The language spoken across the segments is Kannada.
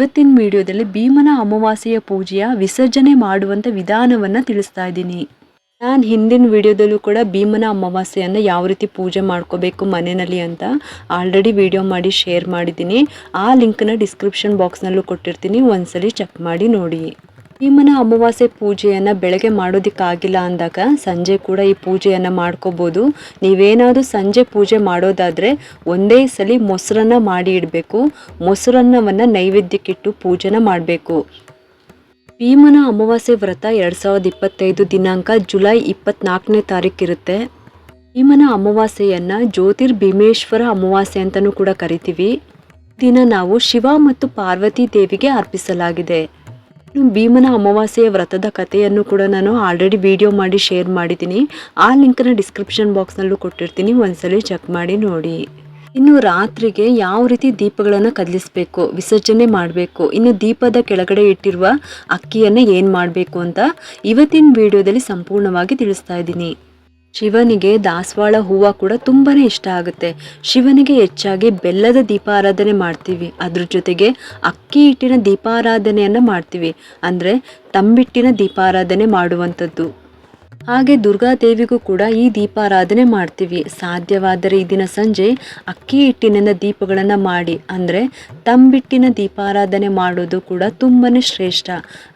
ಇವತ್ತಿನ ವಿಡಿಯೋದಲ್ಲಿ ಭೀಮನ ಅಮಾವಾಸ್ಯೆಯ ಪೂಜೆಯ ವಿಸರ್ಜನೆ ಮಾಡುವಂಥ ವಿಧಾನವನ್ನು ತಿಳಿಸ್ತಾ ಇದ್ದೀನಿ. ನಾನು ಹಿಂದಿನ ವಿಡಿಯೋದಲ್ಲೂ ಕೂಡ ಭೀಮನ ಅಮಾವಾಸ್ಯೆಯನ್ನು ಯಾವ ರೀತಿ ಪೂಜೆ ಮಾಡ್ಕೋಬೇಕು ಮನೆಯಲ್ಲಿ ಅಂತ ಆಲ್ರೆಡಿ ವಿಡಿಯೋ ಮಾಡಿ ಶೇರ್ ಮಾಡಿದ್ದೀನಿ. ಆ ಲಿಂಕ್ನ ಡಿಸ್ಕ್ರಿಪ್ಷನ್ ಬಾಕ್ಸ್ನಲ್ಲೂ ಕೊಟ್ಟಿರ್ತೀನಿ. ಒಂದ್ಸಲಿ ಚೆಕ್ ಮಾಡಿ ನೋಡಿ. ಭೀಮನ ಅಮಾವಾಸ್ಯೆ ಪೂಜೆಯನ್ನು ಬೆಳಗ್ಗೆ ಮಾಡೋದಕ್ಕಾಗಿಲ್ಲ ಅಂದಾಗ ಸಂಜೆ ಕೂಡ ಈ ಪೂಜೆಯನ್ನು ಮಾಡ್ಕೋಬೋದು. ನೀವೇನಾದರೂ ಸಂಜೆ ಪೂಜೆ ಮಾಡೋದಾದರೆ ಒಂದೇ ಸಲ ಮೊಸರನ್ನ ಮಾಡಿ ಇಡಬೇಕು. ಮೊಸರನ್ನವನ್ನು ನೈವೇದ್ಯಕ್ಕಿಟ್ಟು ಪೂಜೆನ ಮಾಡಬೇಕು. ಭೀಮನ ಅಮಾವಾಸ್ಯೆ ವ್ರತ ಎರಡು ಸಾವಿರದ ಇಪ್ಪತ್ತೈದು ದಿನಾಂಕ ಜುಲೈ ಇಪ್ಪತ್ನಾಲ್ಕನೇ ತಾರೀಕಿರುತ್ತೆ. ಭೀಮನ ಅಮಾವಾಸ್ಯೆಯನ್ನು ಜ್ಯೋತಿರ್ ಭೀಮೇಶ್ವರ ಅಮಾವಾಸ್ಯೆ ಅಂತಲೂ ಕೂಡ ಕರಿತೀವಿ. ದಿನ ನಾವು ಶಿವ ಮತ್ತು ಪಾರ್ವತಿ ದೇವಿಗೆ ಅರ್ಪಿಸಲಾಗಿದೆ. ಭೀಮನ ಅಮಾವಾಸ್ಯೆಯ ವ್ರತದ ಕಥೆಯನ್ನು ಕೂಡ ನಾನು ಆಲ್ರೆಡಿ ವಿಡಿಯೋ ಮಾಡಿ ಶೇರ್ ಮಾಡಿದ್ದೀನಿ. ಆ ಲಿಂಕನ್ನ ಡಿಸ್ಕ್ರಿಪ್ಷನ್ ಬಾಕ್ಸ್ನಲ್ಲೂ ಕೊಟ್ಟಿರ್ತೀನಿ, ಒಂದ್ಸಲಿ ಚೆಕ್ ಮಾಡಿ ನೋಡಿ. ಇನ್ನು ರಾತ್ರಿಗೆ ಯಾವ ರೀತಿ ದೀಪಗಳನ್ನು ಕದಲಿಸಬೇಕು, ವಿಸರ್ಜನೆ ಮಾಡಬೇಕು, ಇನ್ನು ದೀಪದ ಕೆಳಗಡೆ ಇಟ್ಟಿರುವ ಅಕ್ಕಿಯನ್ನು ಏನು ಮಾಡಬೇಕು ಅಂತ ಇವತ್ತಿನ ವಿಡಿಯೋದಲ್ಲಿ ಸಂಪೂರ್ಣವಾಗಿ ತಿಳಿಸ್ತಾ ಇದ್ದೀನಿ. ಶಿವನಿಗೆ ದಾಸವಾಳ ಹೂವು ಕೂಡ ತುಂಬಾ ಇಷ್ಟ ಆಗುತ್ತೆ. ಶಿವನಿಗೆ ಹೆಚ್ಚಾಗಿ ಬೆಲ್ಲದ ದೀಪಾರಾಧನೆ ಮಾಡ್ತೀವಿ. ಅದ್ರ ಜೊತೆಗೆ ಅಕ್ಕಿ ಹಿಟ್ಟಿನ ದೀಪಾರಾಧನೆಯನ್ನು ಮಾಡ್ತೀವಿ. ಅಂದರೆ ತಂಬಿಟ್ಟಿನ ದೀಪಾರಾಧನೆ ಮಾಡುವಂಥದ್ದು. ಹಾಗೆ ದುರ್ಗಾದೇವಿಗೂ ಕೂಡ ಈ ದೀಪಾರಾಧನೆ ಮಾಡ್ತೀವಿ. ಸಾಧ್ಯವಾದರೆ ಈ ದಿನ ಸಂಜೆ ಅಕ್ಕಿ ಹಿಟ್ಟಿನಿಂದ ದೀಪಗಳನ್ನು ಮಾಡಿ, ಅಂದರೆ ತಂಬಿಟ್ಟಿನ ದೀಪಾರಾಧನೆ ಮಾಡೋದು ಕೂಡ ತುಂಬಾ ಶ್ರೇಷ್ಠ.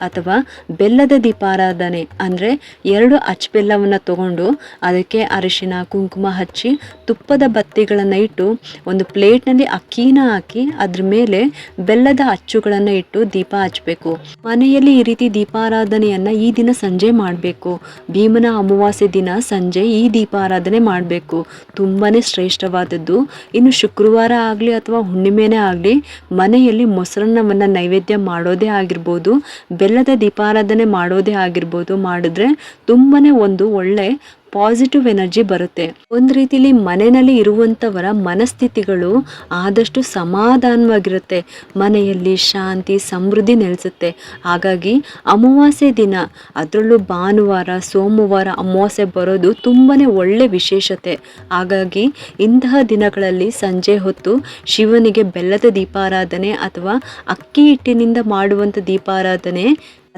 ಅಥವಾ ಬೆಲ್ಲದ ದೀಪಾರಾಧನೆ, ಅಂದರೆ ಎರಡು ಅಚ್ಚ ಬೆಲ್ಲವನ್ನು ತಗೊಂಡು ಅದಕ್ಕೆ ಅರಿಶಿನ, ಕುಂಕುಮ ಹಚ್ಚಿ ತುಪ್ಪದ ಬತ್ತಿಗಳನ್ನು ಇಟ್ಟು ಒಂದು ಪ್ಲೇಟ್ನಲ್ಲಿ ಅಕ್ಕಿನ ಹಾಕಿ ಅದ್ರ ಮೇಲೆ ಬೆಲ್ಲದ ಅಚ್ಚುಗಳನ್ನು ಇಟ್ಟು ದೀಪ ಹಚ್ಚಬೇಕು. ಮನೆಯಲ್ಲಿ ಈ ರೀತಿ ದೀಪಾರಾಧನೆಯನ್ನು ಈ ದಿನ ಸಂಜೆ ಮಾಡಬೇಕು. ಭೀಮನ ಅಮಾವಾಸ್ಯೆ ದಿನ ಸಂಜೆ ಈ ದೀಪಾರಾಧನೆ ಮಾಡಬೇಕು. ತುಂಬಾ ಶ್ರೇಷ್ಠವಾದದ್ದು. ಇನ್ನು ಶುಕ್ರವಾರ ಆಗಲಿ ಅಥವಾ ಹುಣ್ಣಿಮೆನೇ ಆಗಲಿ ಮನೆಯಲ್ಲಿ ಮೊಸರನ್ನವನ್ನು ನೈವೇದ್ಯ ಮಾಡೋದೇ ಆಗಿರ್ಬೋದು, ಬೆಲ್ಲದ ದೀಪಾರಾಧನೆ ಮಾಡೋದೇ ಆಗಿರ್ಬೋದು ಮಾಡಿದ್ರೆ ತುಂಬಾ ಒಂದು ಒಳ್ಳೆ ಪಾಸಿಟಿವ್ ಎನರ್ಜಿ ಬರುತ್ತೆ. ಒಂದು ರೀತಿಲಿ ಮನೆಯಲ್ಲಿ ಇರುವಂಥವರ ಮನಸ್ಥಿತಿಗಳು ಆದಷ್ಟು ಸಮಾಧಾನವಾಗಿರುತ್ತೆ. ಮನೆಯಲ್ಲಿ ಶಾಂತಿ, ಸಮೃದ್ಧಿ ನೆಲೆಸುತ್ತೆ. ಹಾಗಾಗಿ ಅಮಾವಾಸ್ಯೆ ದಿನ, ಅದರಲ್ಲೂ ಭಾನುವಾರ, ಸೋಮವಾರ ಅಮಾವಾಸ್ಯೆ ಬರೋದು ತುಂಬಾ ಒಳ್ಳೆ ವಿಶೇಷತೆ. ಹಾಗಾಗಿ ಇಂತಹ ದಿನಗಳಲ್ಲಿ ಸಂಜೆ ಹೊತ್ತು ಶಿವನಿಗೆ ಬೆಲ್ಲದ ದೀಪಾರಾಧನೆ ಅಥವಾ ಅಕ್ಕಿ ಹಿಟ್ಟಿನಿಂದ ಮಾಡುವಂಥ ದೀಪಾರಾಧನೆ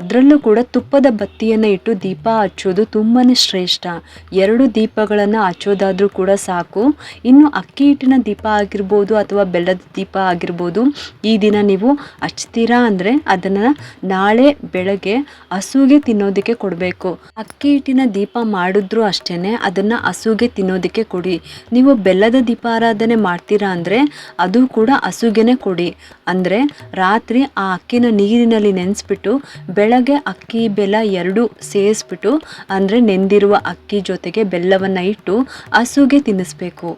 ಅದರಲ್ಲೂ ಕೂಡ ತುಪ್ಪದ ಬತ್ತಿಯನ್ನು ಇಟ್ಟು ದೀಪ ಹಚ್ಚೋದು ತುಂಬಾ ಶ್ರೇಷ್ಠ. ಎರಡು ದೀಪಗಳನ್ನು ಹಚ್ಚೋದಾದರೂ ಕೂಡ ಸಾಕು. ಇನ್ನು ಅಕ್ಕಿ ಹಿಟ್ಟಿನ ದೀಪ ಆಗಿರ್ಬೋದು ಅಥವಾ ಬೆಲ್ಲದ ದೀಪ ಆಗಿರ್ಬೋದು, ಈ ದಿನ ನೀವು ಹಚ್ತೀರಾ ಅಂದರೆ ಅದನ್ನು ನಾಳೆ ಬೆಳಗ್ಗೆ ಹಸುಗೆ ತಿನ್ನೋದಕ್ಕೆ ಕೊಡಬೇಕು. ಅಕ್ಕಿ ಹಿಟ್ಟಿನ ದೀಪ ಮಾಡಿದ್ರು ಅಷ್ಟೇ ಅದನ್ನು ಹಸುಗೆ ತಿನ್ನೋದಕ್ಕೆ ಕೊಡಿ. ನೀವು ಬೆಲ್ಲದ ದೀಪಾರಾಧನೆ ಮಾಡ್ತೀರಾ ಅಂದರೆ ಅದು ಕೂಡ ಹಸುಗೆನೆ ಕೊಡಿ. ಅಂದರೆ ರಾತ್ರಿ ಆ ಅಕ್ಕಿನ ನೀರಿನಲ್ಲಿ ನೆನೆಸ್ಬಿಟ್ಟು ಬೆಳಗ್ಗೆ ಅಕ್ಕಿ ಬೆಲ್ಲ ಎರಡು ಸೇರಿಸ್ಬಿಟ್ಟು ಅಂದರೆ ನೆಂದಿರುವ ಅಕ್ಕಿ ಜೊತೆಗೆ ಬೆಲ್ಲವನ್ನು ಇಟ್ಟು ಹಸುಗೆ ತಿನ್ನಿಸ್ಬೇಕು.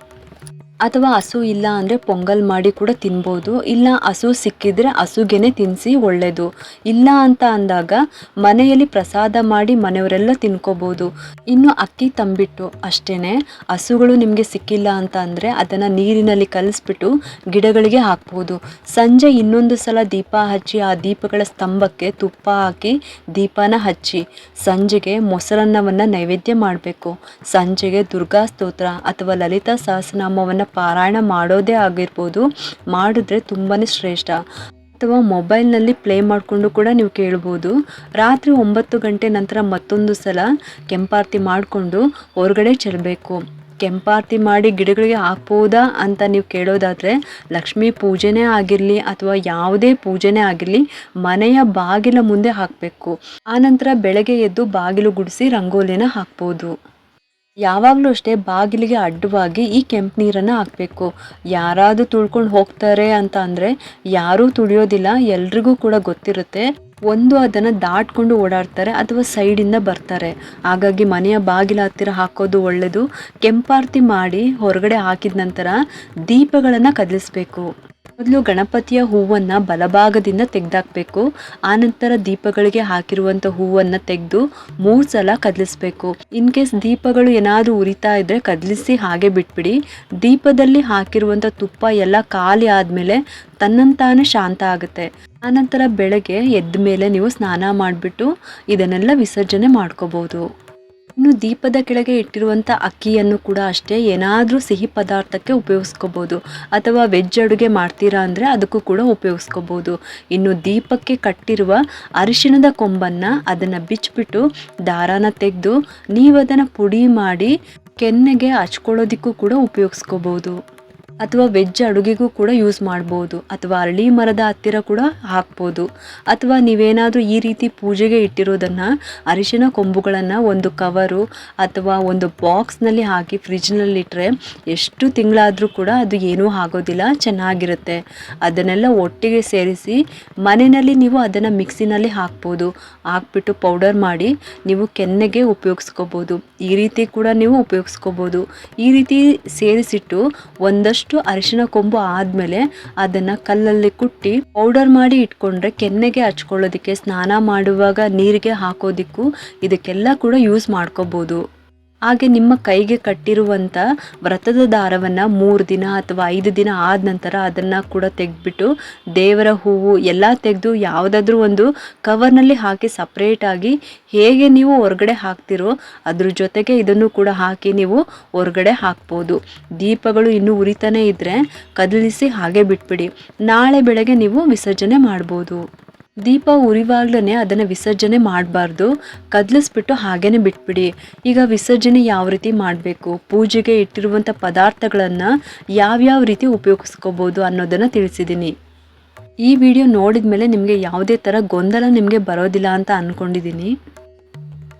ಅಥವಾ ಹಸು ಇಲ್ಲ ಅಂದರೆ ಪೊಂಗಲ್ ಮಾಡಿ ಕೂಡ ತಿನ್ಬೋದು. ಇಲ್ಲ ಹಸು ಸಿಕ್ಕಿದ್ರೆ ಹಸುಗೆನೆ ತಿನ್ನಿಸಿ ಒಳ್ಳೆಯದು ಇಲ್ಲ ಅಂತ ಅಂದಾಗ ಮನೆಯಲ್ಲಿ ಪ್ರಸಾದ ಮಾಡಿ ಮನೆಯವರೆಲ್ಲ ತಿನ್ಕೋಬೋದು. ಇನ್ನು ಅಕ್ಕಿ ತಂಬಿಟ್ಟು ಅಷ್ಟೇ ಹಸುಗಳು ನಿಮಗೆ ಸಿಕ್ಕಿಲ್ಲ ಅಂತ ಅಂದರೆ ಅದನ್ನು ನೀರಿನಲ್ಲಿ ಕಲಿಸ್ಬಿಟ್ಟು ಗಿಡಗಳಿಗೆ ಹಾಕ್ಬೋದು. ಸಂಜೆ ಇನ್ನೊಂದು ಸಲ ದೀಪ ಹಚ್ಚಿ ಆ ದೀಪಗಳ ಸ್ತಂಭಕ್ಕೆ ತುಪ್ಪ ಹಾಕಿ ದೀಪನ ಹಚ್ಚಿ ಸಂಜೆಗೆ ಮೊಸರನ್ನವನ್ನು ನೈವೇದ್ಯ ಮಾಡಬೇಕು. ಸಂಜೆಗೆ ದುರ್ಗಾ ಸ್ತೋತ್ರ ಅಥವಾ ಲಲಿತಾ ಸಹಸ್ರನಾಮವನ್ನು ಪಾರಾಯಣ ಮಾಡೋದೇ ಆಗಿರ್ಬೋದು, ಮಾಡಿದ್ರೆ ತುಂಬಾ ಶ್ರೇಷ್ಠ. ಅಥವಾ ಮೊಬೈಲ್ನಲ್ಲಿ ಪ್ಲೇ ಮಾಡಿಕೊಂಡು ಕೂಡ ನೀವು ಕೇಳ್ಬೋದು. ರಾತ್ರಿ ಒಂಬತ್ತು ಗಂಟೆ ನಂತರ ಮತ್ತೊಂದು ಸಲ ಕೆಂಪಾರತಿ ಮಾಡಿಕೊಂಡು ಹೊರಗಡೆ ಚೆಲ್ಲಬೇಕು ಕೆಂಪಾರತಿ ಮಾಡಿ ಗಿಡಗಳಿಗೆ ಹಾಕ್ಬೋದಾ ಅಂತ ನೀವು ಕೇಳೋದಾದರೆ, ಲಕ್ಷ್ಮೀ ಪೂಜೆನೇ ಆಗಿರಲಿ ಅಥವಾ ಯಾವುದೇ ಪೂಜೆನೇ ಆಗಿರಲಿ, ಮನೆಯ ಬಾಗಿಲ ಮುಂದೆ ಹಾಕಬೇಕು. ಆನಂತರ ಬೆಳಗ್ಗೆ ಎದ್ದು ಬಾಗಿಲು ಗುಡಿಸಿ ರಂಗೋಲಿನ ಹಾಕ್ಬೋದು. ಯಾವಾಗಲೂ ಅಷ್ಟೇ ಬಾಗಿಲಿಗೆ ಅಡ್ಡವಾಗಿ ಈ ಕೆಂಪು ನೀರನ್ನು ಹಾಕಬೇಕು. ಯಾರಾದರೂ ತುಳ್ಕೊಂಡು ಹೋಗ್ತಾರೆ ಅಂತ ಅಂದರೆ ಯಾರೂ ತುಳಿಯೋದಿಲ್ಲ, ಎಲ್ರಿಗೂ ಕೂಡ ಗೊತ್ತಿರುತ್ತೆ. ಒಂದು ಅದನ್ನು ದಾಟ್ಕೊಂಡು ಓಡಾಡ್ತಾರೆ ಅಥವಾ ಸೈಡಿಂದ ಬರ್ತಾರೆ. ಹಾಗಾಗಿ ಮನೆಯ ಬಾಗಿಲ ಹತ್ತಿರ ಹಾಕೋದು ಒಳ್ಳೆಯದು ಕೆಂಪಾರತಿ ಮಾಡಿ ಹೊರಗಡೆ ಹಾಕಿದ ನಂತರ ದೀಪಗಳನ್ನು ಕದಲಿಸ್ಬೇಕು. ಮೊದಲು ಗಣಪತಿಯ ಹೂವನ್ನು ಬಲಭಾಗದಿಂದ ತೆಗೆದಾಕಬೇಕು. ಆನಂತರ ದೀಪಗಳಿಗೆ ಹಾಕಿರುವಂಥ ಹೂವನ್ನು ತೆಗೆದು ಮೂರು ಸಲ ಕದಲಿಸ್ಬೇಕು. ಇನ್ ಕೇಸ್ ದೀಪಗಳು ಏನಾದರೂ ಉರಿತಾ ಇದ್ದರೆ ಕದಲಿಸಿ ಹಾಗೆ ಬಿಟ್ಬಿಡಿ. ದೀಪದಲ್ಲಿ ಹಾಕಿರುವಂಥ ತುಪ್ಪ ಎಲ್ಲ ಖಾಲಿ ಆದಮೇಲೆ ತನ್ನಂತಾನೆ ಶಾಂತ ಆಗುತ್ತೆ. ಆನಂತರ ಬೆಳಗ್ಗೆ ಎದ್ದ ಮೇಲೆ ನೀವು ಸ್ನಾನ ಮಾಡಿಬಿಟ್ಟು ಇದನ್ನೆಲ್ಲ ವಿಸರ್ಜನೆ ಮಾಡ್ಕೋಬೋದು. ಇನ್ನು ದೀಪದ ಕೆಳಗೆ ಇಟ್ಟಿರುವಂಥ ಅಕ್ಕಿಯನ್ನು ಕೂಡ ಅಷ್ಟೇ ಏನಾದರೂ ಸಿಹಿ ಪದಾರ್ಥಕ್ಕೆ ಉಪಯೋಗಿಸ್ಕೋಬೋದು. ಅಥವಾ ವೆಜ್ ಅಡುಗೆ ಮಾಡ್ತೀರಾ ಅಂದರೆ ಅದಕ್ಕೂ ಕೂಡ ಉಪಯೋಗಿಸ್ಕೋಬೋದು. ಇನ್ನು ದೀಪಕ್ಕೆ ಕಟ್ಟಿರುವ ಅರಿಶಿಣದ ಕೊಂಬನ್ನು ಅದನ್ನು ಬಿಚ್ಚಿಬಿಟ್ಟು ದಾರಾನ ತೆಗೆದು ನೀವು ಅದನ್ನು ಪುಡಿ ಮಾಡಿ ಕೆನ್ನೆಗೆ ಹಚ್ಕೊಳ್ಳೋದಿಕ್ಕೂ ಕೂಡ ಉಪಯೋಗಿಸ್ಕೋಬೋದು. ಅಥವಾ ವೆಜ್ ಅಡುಗೆಗೂ ಕೂಡ ಯೂಸ್ ಮಾಡ್ಬೋದು. ಅಥವಾ ಅರಳಿ ಮರದ ಹತ್ತಿರ ಕೂಡ ಹಾಕ್ಬೋದು. ಅಥವಾ ನೀವೇನಾದರೂ ಈ ರೀತಿ ಪೂಜೆಗೆ ಇಟ್ಟಿರೋದನ್ನು ಅರಿಶಿನ ಕೊಂಬುಗಳನ್ನು ಒಂದು ಕವರು ಅಥವಾ ಒಂದು ಬಾಕ್ಸ್ನಲ್ಲಿ ಹಾಕಿ ಫ್ರಿಜ್ನಲ್ಲಿಟ್ಟರೆ ಎಷ್ಟು ತಿಂಗಳಾದರೂ ಕೂಡ ಅದು ಏನೂ ಆಗೋದಿಲ್ಲ, ಚೆನ್ನಾಗಿರುತ್ತೆ. ಅದನ್ನೆಲ್ಲ ಒಟ್ಟಿಗೆ ಸೇರಿಸಿ ಮನೆಯಲ್ಲಿ ನೀವು ಅದನ್ನು ಮಿಕ್ಸಿನಲ್ಲಿ ಹಾಕ್ಬೋದು. ಹಾಕ್ಬಿಟ್ಟು ಪೌಡರ್ ಮಾಡಿ ನೀವು ಕೆನ್ನೆಗೆ ಉಪಯೋಗಿಸ್ಕೋಬೋದು. ಈ ರೀತಿ ಕೂಡ ನೀವು ಉಪಯೋಗಿಸ್ಕೋಬೋದು. ಈ ರೀತಿ ಸೇರಿಸಿಟ್ಟು ಒಂದಷ್ಟು ಅರಿಶಿನ ಕೊಂಬು ಆದಮೇಲೆ ಅದನ್ನು ಕಲ್ಲಲ್ಲಿ ಕುಟ್ಟಿ ಪೌಡರ್ ಮಾಡಿ ಇಟ್ಕೊಂಡ್ರೆ ಕೆನ್ನೆಗೆ ಹಚ್ಕೊಳ್ಳೋದಕ್ಕೆ ಸ್ನಾನ ಮಾಡುವಾಗ ನೀರಿಗೆ ಹಾಕೋದಿಕ್ಕೂ ಇದಕ್ಕೆಲ್ಲ ಕೂಡ ಯೂಸ್ ಮಾಡ್ಕೋಬೋದು. ಹಾಗೆ ನಿಮ್ಮ ಕೈಗೆ ಕಟ್ಟಿರುವಂಥ ವ್ರತದ ದಾರವನ್ನು ಮೂರು ದಿನ ಅಥವಾ ಐದು ದಿನ ಆದ ನಂತರ ಅದನ್ನು ಕೂಡ ತೆಗೆದ್ಬಿಟ್ಟು ದೇವರ ಹೂವು ಎಲ್ಲ ತೆಗೆದು ಯಾವುದಾದ್ರೂ ಒಂದು ಕವರ್ನಲ್ಲಿ ಹಾಕಿ ಸಪ್ರೇಟಾಗಿ ಹೇಗೆ ನೀವು ಹೊರಗಡೆ ಹಾಕ್ತಿರೋ ಅದ್ರ ಜೊತೆಗೆ ಇದನ್ನು ಕೂಡ ಹಾಕಿ ನೀವು ಹೊರಗಡೆ ಹಾಕ್ಬೋದು. ದೀಪಗಳು ಇನ್ನೂ ಉರಿತಾನೆ ಇದ್ದರೆ ಕದಲಿಸಿ ಹಾಗೆ ಬಿಟ್ಬಿಡಿ. ನಾಳೆ ಬೆಳಗ್ಗೆ ನೀವು ವಿಸರ್ಜನೆ ಮಾಡ್ಬೋದು. ದೀಪ ಉರಿವಾಗ್ಲೇ ಅದನ್ನು ವಿಸರ್ಜನೆ ಮಾಡಬಾರ್ದು. ಕದಲಿಸ್ಬಿಟ್ಟು ಹಾಗೇ ಬಿಟ್ಬಿಡಿ. ಈಗ ವಿಸರ್ಜನೆ ಯಾವ ರೀತಿ ಮಾಡಬೇಕು? ಪೂಜೆಗೆ ಇಟ್ಟಿರುವಂಥ ಪದಾರ್ಥಗಳನ್ನು ಯಾವ್ಯಾವ ರೀತಿ ಉಪಯೋಗಿಸ್ಕೋಬೋದು ಅನ್ನೋದನ್ನು ತಿಳಿಸಿದ್ದೀನಿ ಈ ವಿಡಿಯೋ ನೋಡಿದ ಮೇಲೆ ನಿಮಗೆ ಯಾವುದೇ ಥರ ಗೊಂದಲ ನಿಮಗೆ ಬರೋದಿಲ್ಲ ಅಂತ ಅಂದ್ಕೊಂಡಿದ್ದೀನಿ